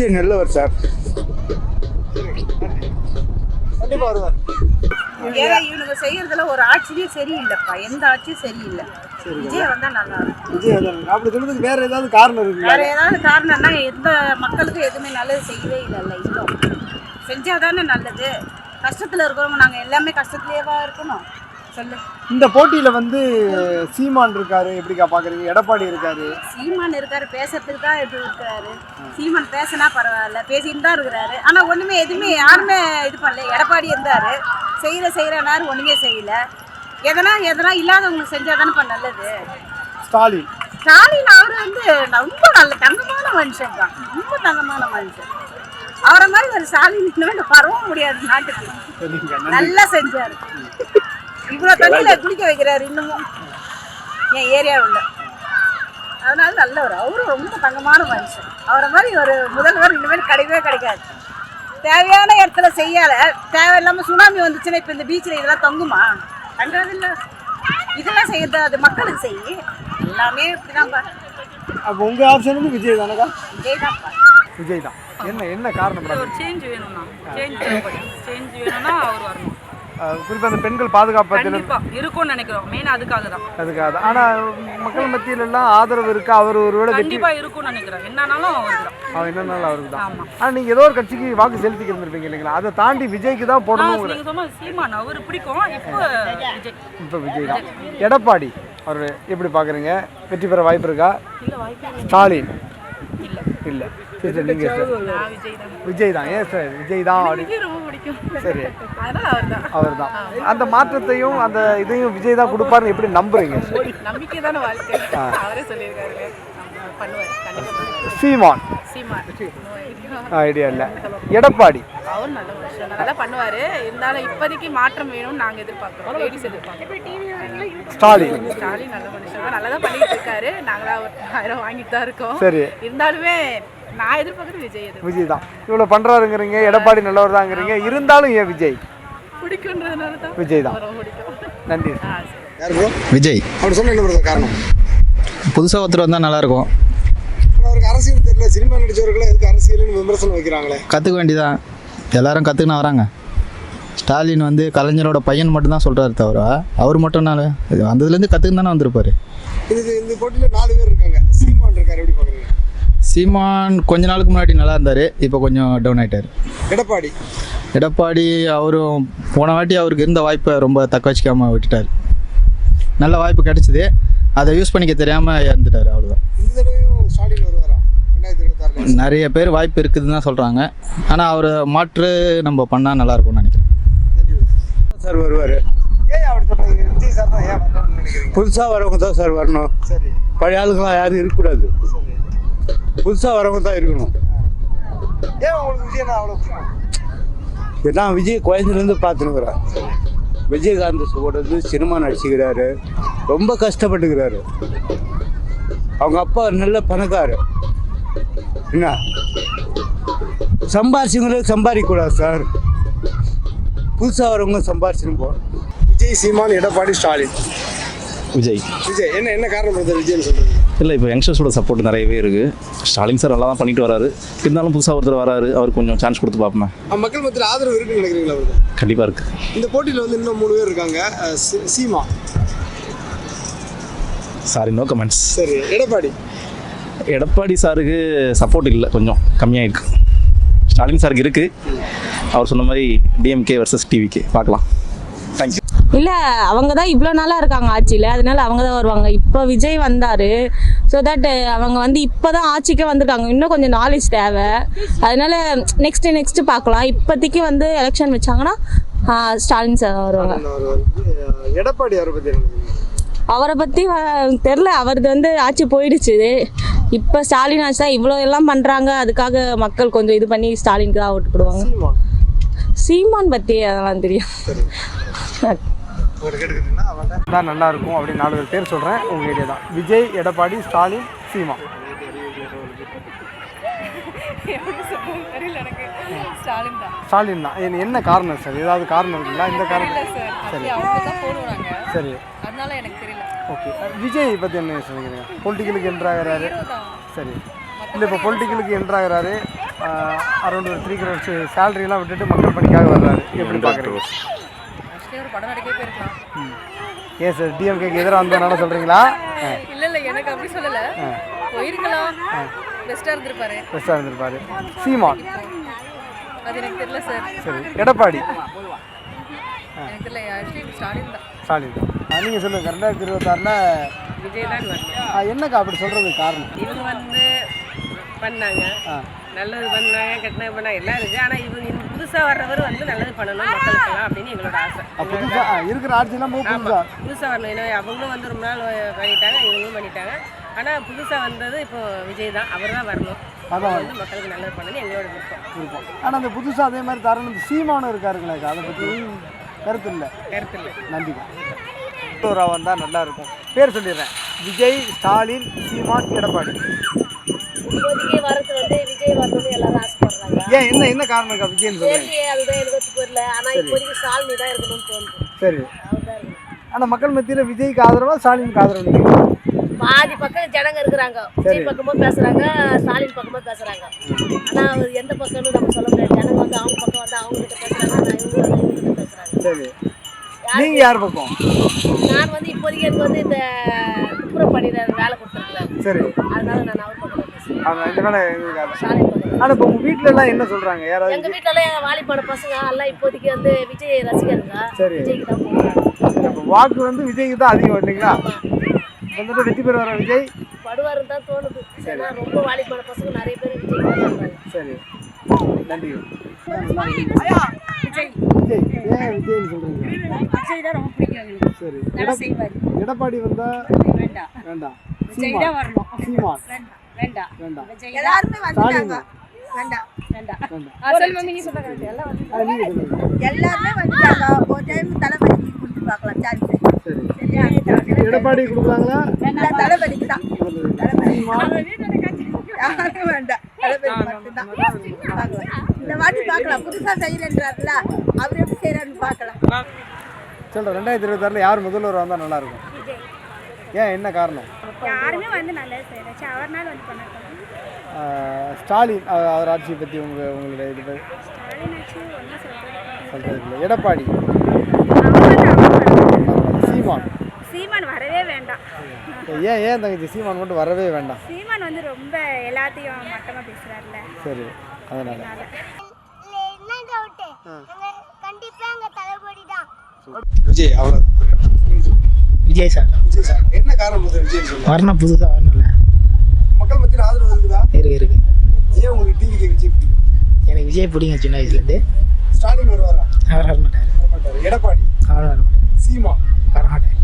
விஜய் நல்லவர் சார். கண்டிப்பா வருவார். ஏன்னா இவனுங்க செய்யறதுல ஒரு ஆட்சியே சரியில்லைப்பா. எந்த ஆட்சியும் சரியில்லை. விஜய் வந்தா நல்லா இருக்கும். விஜய். அப்படி சொல்றதுக்கு வேற ஏதாவது காரணம் இருக்குங்களா? வேற ஏதாவது காரணம்னா எந்த மக்களுக்கும் எதுவுமே நல்லது செய்யவே இல்லைல்ல இன்னும் செஞ்சாதானே நல்லது. கஷ்டத்துல இருக்கிறவங்க நாங்க எல்லாமே கஷ்டத்துலயேவா இருக்கணும். இந்த போட்டியில வந்து சீமான் இருக்காரு எப்படிக்கா பாக்குறீங்க? எடப்பாடி இருக்காரு. சீமான் இருக்காரு பேசுறதுக்கு தான் இது இருக்காரு. சீமான் பேசினா பரவாயில்ல பேசிட்டு தான் இருக்கிறாரு. ஆனா ஒண்ணுமே எதுவுமே யாருமே இது பண்ணல. எடப்பாடி இருந்தாரு. செய்யற செய்யறனாரு ஒண்ணுமே செய்யல. எதனா எதனா இல்லாதவங்களுக்கு செஞ்சாதானே பண்ண நல்லது. ஸ்டாலின். ஸ்டாலின் அவர் வந்து ரொம்ப நல்ல தங்கமான மனுஷன் தான். ரொம்ப தங்கமான மனுஷன். அவரை மாதிரி ஒரு ஸ்டாலின் வரவும் முடியாது நாட்டுக்கு. நல்லா செஞ்சாரு. இவ்வளோ தண்ணியில குளிக்க வைக்கிறாரு இன்னமும். என் ஏரியாவில். அதனால நல்லவர். அவரும் ரொம்ப தங்கமான மனுஷன். அவரை மாதிரி ஒரு முதல்வர் இனிமேல் கிடைக்கவே கிடைக்காது. தேவையான இடத்துல செய்யல. தேவையில்லாம சுனாமி வந்துச்சுன்னா இப்போ இந்த பீச்சில் இதெல்லாம் தங்குமா? தங்காதில்ல இதெல்லாம் செய்யறது அது மக்களுக்கு செய்யி எல்லாமே இப்படிதான்ப்பா. அப்போ உங்க ஆப்ஷன் வந்து விஜய் தானக்கா? விஜய் தான்ப்பா விஜய் தான். என்ன என்ன காரணம் ஒரு சேஞ்ச் வேணும்னா சேஞ்ச் சேஞ்ச் வேணும்னா அவர் வரணும். குறிப்பா அந்த பெண்கள் பாதுகாப்பு இருக்கும்னு நினைக்கிறோம். மெயின் அதுக்காக தான் அதுக்காக தான். ஆனா மக்கள் மத்தியில எல்லாம் ஆதரவு இருக்கா? அவர் ஒருவேளை வெற்றி கண்டிப்பா இருக்கும்னு நினைக்கிறேன் என்னன்னாலும் அவர் என்னன்னாலும் அவருக்கு தான். ஆமா. ஆனா நீங்க ஏதோ ஒரு கட்சிக்கு வாக்கு செலுத்திக்கு இருந்திருப்பீங்க இல்லைங்களா? அதை தாண்டி விஜய்க்கு தான் சொன்ன சீமான் அவர் பிடிக்கும். இப்போ விஜய். இப்போ விஜய் தான். எடப்பாடி அவர் எப்படி பாக்குறீங்க? வெற்றி பெற வாய்ப்பு இருக்கா? ஸ்டாலின். இல்ல. இல்ல. சரி சரி. நீங்க சார் விஜய் தான். ஏன் சார்? விஜய் தான் அப்படி. விஜய் ரொம்ப பிடிக்கும். சரி. அவர் தான் அந்த மாற்றத்தையும் அந்த இதையும் விஜய் தான் கொடுப்பாருன்னு எப்படி நம்புறீங்க நம்பிக்கை தானே வாழ்க்கை. அவரே சொல்லியிருக்காரு சீமான். சீமான். ஐடியா. இல்லை. எடப்பாடி. அவர் நல்ல மனுஷன். நல்லா பண்ணுவாரு. இருந்தாலும் இப்போதைக்கு மாற்றம் வேணும்னு நாங்க எதிர்பார்க்கிறோம். லேடிஸ் எதிர்பார்க்கிறோம். ஸ்டாலின். ஸ்டாலின் நல்ல மனுஷன். நல்லா தான் பண்ணிட்டு இருக்காரு. நாங்களா ஒரு ஆயிரம் வாங்கிட்டு தான் இருக்கோம். சரி. இருந்தாலுமே நான் எதிர்பார்க்குறது விஜய் விஜய் தான் இவ்வளோ பண்ணுறாருங்கிறீங்க எடப்பாடி நல்லவர் தாங்கிறீங்க இருந்தாலும் ஏன் விஜய்? பிடிக்குன்றதுனால தான் விஜய் தான் நன்றி. யார் ப்ரோ விஜய். அப்படி சொன்ன என்ன ப்ரோ காரணம்? புதுசாக ஒருத்தர் வந்தால் நல்லாயிருக்கும். அவருக்கு அரசியல் தெரியல சினிமா நடிச்சவர்கள் எதுக்கு அரசியல்னு விமர்சனம் வைக்கிறாங்களே. கற்றுக்க வேண்டியதான் எல்லாரும் கற்றுக்கினா வராங்க. ஸ்டாலின் வந்து கலைஞரோட பையன் மட்டும்தான் சொல்கிறாரு தவிர அவர் மட்டும்னால இது வந்ததுலேருந்து கற்றுக்கு தானே வந்திருப்பாரு. இது இந்த போட்டியில நாலு பேர் இருக்காங்க. சீமான் இருக்காரு எப்படி பாக்குறீங்க? சீமான் கொஞ்ச நாளுக்கு முன்னாடி நல்லா இருந்தார். இப்போ கொஞ்சம் டவுன் ஆயிட்டார். எடப்பாடி. எடப்பாடி அவரும் போன வாட்டி அவருக்கு இருந்த வாய்ப்பை ரொம்ப தக்க வச்சிக்காமல் விட்டுட்டார். நல்ல வாய்ப்பு கிடைச்சிது. அதை யூஸ் பண்ணிக்க தெரியாமல் இறந்துட்டார் அவ்வளோதான் நிறைய பேர் வாய்ப்பு இருக்குதுன்னு தான் சொல்கிறாங்க ஆனால் அவர் மாற்று நம்ம பண்ணால் நல்லாயிருக்கும்னு நினைக்கிறேன். சார் வருவார். புதுசாக வரவங்க தான் சார் வரணும். சரி. பழைய ஆளுங்களாம் யாரும் இருக்கக்கூடாது. புதுசாக வரவங்க தான் இருக்கணும். ஏன் உங்களுக்கு விஜய் அவ்வளோ நான் விஜய் குழந்தைலேருந்து பார்த்துனுக்குறேன் விஜயகாந்த் ஓடுறது சினிமா நடிச்சுக்கிறாரு. ரொம்ப கஷ்டப்பட்டுக்கிறாரு. அவங்க அப்பா நல்ல பணக்காரு. என்ன? சம்பாரிச்சவங்களுக்கு சம்பாதிக்கக்கூடாது சார். புதுசாக வரவங்க சம்பாரிச்சுன்னு போகணும். விஜய் சீமான் எடப்பாடி ஸ்டாலின். விஜய். விஜய் என்ன என்ன காரணம் விஜய்னு சொல்றீங்க இல்லை இப்போ யங்ஸ்டர்ஸோட சப்போர்ட் நிறையவே இருக்குது ஸ்டாலின் சார் நல்லா தான் பண்ணிட்டு வராரு. இருந்தாலும் புதுசாக ஒருத்தர் வராரு அவருக்கு கொஞ்சம் சான்ஸ் கொடுத்து பார்ப்போமே. மக்கள் மத்தியில் ஆதரவு இருக்குன்னு நினைக்கிறீங்களா அவருக்கு? கண்டிப்பாக இருக்குது இந்த போட்டியில் வந்து இன்னும் மூணு பேர் இருக்காங்க. சீமா. சாரி நோ கமெண்ட்ஸ் சரி எடப்பாடி. எடப்பாடி சாருக்கு சப்போர்ட் இல்லை கொஞ்சம் கம்மியாயிருக்கு. ஸ்டாலின் சாருக்கு இருக்குது அவர் சொன்ன மாதிரி டிஎம்கே வர்சஸ் டிவிகே பார்க்கலாம். தேங்க்யூ இல்லை அவங்க தான் இவ்வளோ நாளாக இருக்காங்க ஆட்சியில். அதனால அவங்க தான் வருவாங்க. இப்போ விஜய் வந்தார். ஸோ தட் அவங்க வந்து இப்போ தான் ஆட்சிக்கே வந்திருக்காங்க. இன்னும் கொஞ்சம் நாலேஜ் தேவை. அதனால நெக்ஸ்ட்டு நெக்ஸ்ட்டு பார்க்கலாம். இப்போதைக்கு வந்து எலெக்ஷன் வச்சாங்கன்னா ஸ்டாலின் சார் வருவாங்க. எடப்பாடி அவரை பற்றி? அவரை தெரில அவரது வந்து ஆட்சி போயிடுச்சு. இப்போ ஸ்டாலின் ஆட்சி தான் இவ்வளோ எல்லாம் பண்ணுறாங்க அதுக்காக மக்கள் கொஞ்சம் இது பண்ணி ஸ்டாலினுக்கு தான் ஓட்டு போடுவாங்க. சீமா சீமான் பற்றி அதெல்லாம் தெரியும். தான் நல்லா இருக்கும் அப்படின்னு நாலு பேர் பேர் சொல்கிறேன் உங்கள் ஏரியா தான். விஜய் எடப்பாடி ஸ்டாலின் சீமா. ஸ்டாலின் தான். என்ன காரணம் சார் ஏதாவது காரணம் இருக்குங்களா? இந்த காரணம் சரி. சரி. அதனால எனக்கு தெரியல. ஓகே விஜய் பற்றி என்ன சொல்லுங்க பொலிட்டிக்கலுக்கு என்ட்ராகிறாரு சரி. இல்லை இப்போ பொலிட்டிக்கலுக்கு என்ட்ராகிறாரு அரௌண்ட் ஒரு த்ரீ க்ரோர்ஸ் சேலரியெல்லாம் விட்டுட்டு மக்கள் பணிக்காக வர்றாரு. எப்படி பார்க்குறீங்க ஒரு படம் நடிக்கவே போயிருக்கலாம். ஏன் சார் டிஎம்கேக்கு எதிராக வந்ததுனால சொல்கிறீங்களா இல்ல இல்ல எனக்கு அப்படி சொல்லல. போயிருக்கலாம். பெஸ்டா இருந்திருப்பாரு. பெஸ்ட்டாக இருந்திருப்பாரு. சீமான். அது எனக்கு தெரியல சார். சரி எடப்பாடி. எனக்கு தெரியல ஆக்சுவலி ஸ்டாலின் தான். ஸ்டாலின் நீங்கள் சொல்லுங்கள் ரெண்டாயிரத்தி இருபத்தாறில் விஜய் தான் என்னக்கா அப்படி சொல்கிறதுக்கு காரணம்? இவங்க வந்து பண்ணாங்க. நல்லது பண்ணாங்க கெட்டது பண்ணாங்க எல்லாம் இருக்கு. ஆனா இவங்க இந்த புதுசா வர்றவர் வந்து நல்லது பண்ணணும் மக்களுக்கெல்லாம் அப்படின்னு எங்களோட ஆசை. புதுசாக இருக்கிற ஆட்சியெல்லாம் மூ புதுசா? புதுசா வரணும். ஏன்னா அவங்களும் வந்து ரொம்ப நாள் பண்ணிட்டாங்க இவங்களும் பண்ணிட்டாங்க. ஆனா புதுசா வந்தது இப்போ விஜய் தான். அவர் தான் வரணும். வந்து மக்களுக்கு நல்லது பண்ணணும் எங்களோட விருப்பம். ஆனால் அந்த புதுசாக அதே மாதிரி தரணும் சீமானும் இருக்காருங்களேக்கா அதை பற்றி கருத்து இல்லை கருத்து இல்லை நன்றிக்கா வந்தால் நல்லா இருக்கும். பேர் சொல்லிடுறேன். விஜய் ஸ்டாலின் சீமான் எடப்பாடி. இப்போதைக்கு வரது வந்து விஜய் வரணும்னு எல்லாரும் ஆசைப்படுறாங்க. ஏன் என்ன என்ன காரணம் இருக்கா விஜய்னு சரி அதுதான் எனக்கு ஒத்து புரியல ஆனா இப்போதைக்கு ஸ்டாலினி தான் இருக்கணும்னு தோணுது. சரி. அவர் தான் இருக்கணும். ஆனால் மக்கள் மத்தியில் விஜய்க்கு ஆதரவா ஸ்டாலினுக்கு ஆதரவு பாதி பக்கம் ஜனங்க இருக்கிறாங்க. விஜய் பக்கமும் பேசுறாங்க ஸ்டாலின் பக்கமும் பேசுறாங்க. ஆனா அவர் எந்த பக்கம்னு நம்ம சொல்ல முடியாது. ஜனங்க வந்து அவங்க பக்கம் வந்து அவங்க கிட்ட பேசுறாங்க நான் இவங்க வந்து இவங்க கிட்ட பேசுறாங்க. சரி. நீங்கள் யார் பக்கம்? நான் வந்து இப்போதைக்கு எனக்கு வந்து இந்த துப்புரவு பணியில வேலை கொடுத்துருக்குறேன் சரி. அதனால நான் அவர் இந்த வேலை எங்களுக்கு பக்கம் ஆனால் இப்போ உங்கள் வீட்டில எல்லாம் என்ன சொல்கிறாங்க யாராவது எங்க வீட்டுல எல்லாம் வாலிபான பசங்க எல்லாம் இப்போதைக்கு வந்து விஜய் ரசிகருங்க. சரி. விஜய்க்கு தான் போடுறாங்க இப்போ வாக்கு வந்து விஜய்க்கு தான் அதிகம் இல்லைங்களா? வந்துட்டு வெற்றி பெற வர விஜய். படுவாருன்னு தான் தோணுது. ஏன்னா ரொம்ப வாலிபான பசங்க நிறைய பேர் விஜய் தான் சரி. நன்றி. விஜய். ஏன் விஜய்னு சொல்கிறீங்க விஜய் தான் ரொம்ப பிடிக்கும் எங்களுக்கு. சரி. நல்லா எடப்- செய்வார். எடப்பாடி வந்தா வேண்டாம். வேண்டாம். சீமான் வரணும். சீமான். வேண்டாம் எல்லாருமே ஸ்டாலின் வேண்டாம் வேண்டாம் வேண்டாம் சொல்லு மம்மி நீ சொல்ல கரெக்ட் எல்லாம் வந்து அது நீங்கள் சொல்லுங்கள் எல்லாருமே வந்துட்டாங்க. ஒரு டைம் தளபதிக்கு கொடுத்து பார்க்கலாம். சான்ஸ் சரி. எடப்பாடி கொடுக்குறாங்களா வேண்டாம். தான். யாரும் வேண்டாம் தளபதி மட்டும்தான் பார்க்கலாம். இந்த வாட்டி பார்க்கலாம். புதுசா செய்யறேன்றாருல அவர் எப்படி செய்யறாருன்னு பார்க்கலாம். சொல்கிறேன் ரெண்டாயிரத்தி இருபத்தாறில் யார் முதல்வர் வந்தால் நல்லாயிருக்கும் ஏன் என்ன காரணம்? யாருமே வந்து நல்லது செய்யறாச்சு அவர்னால வந்து பண்ண ஆஹ் ஸ்டாலின் அவ- அவர் ஆட்சியை பற்றி உங்கள் உங்களுடைய இது ஸ்டாலின் ஆச்சு ஒன்றும் சொல்கிறது இல்லை. எடப்பாடி. சீமான். சீமான் வரவே வேண்டாம். ஏன் ஏன் தங்கச்சி சீமான் மட்டும் வரவே வேண்டாம்? சீமான் வந்து ரொம்ப எல்லாத்தையும் மட்டமாக பேசுறாருல சரி அதனால். என்ன டவுட்டு கண்டிப்பா எங்க தளபதி தான். விஜய் அவ்வளோ விஜய் சார். விஜய் சார் என்ன காரணம் விஜய் வரணும் புதுசாக வரணும்ல. மக்கள் மத்தியில் ஆதரவு இருக்குதா? இருக்கு இருக்கு. ஏன் உங்களுக்கு டிவிக்கு விஜய் பிடிக்கும் எனக்கு விஜய் பிடிக்கும் சின்ன வயசுலேருந்து. ஸ்டாலின் வருவாரா? அவர் வர மாட்டார் வரமாட்டாரு. எடப்பாடி? அவர் வர மாட்டார் சீமா? வர மாட்டார்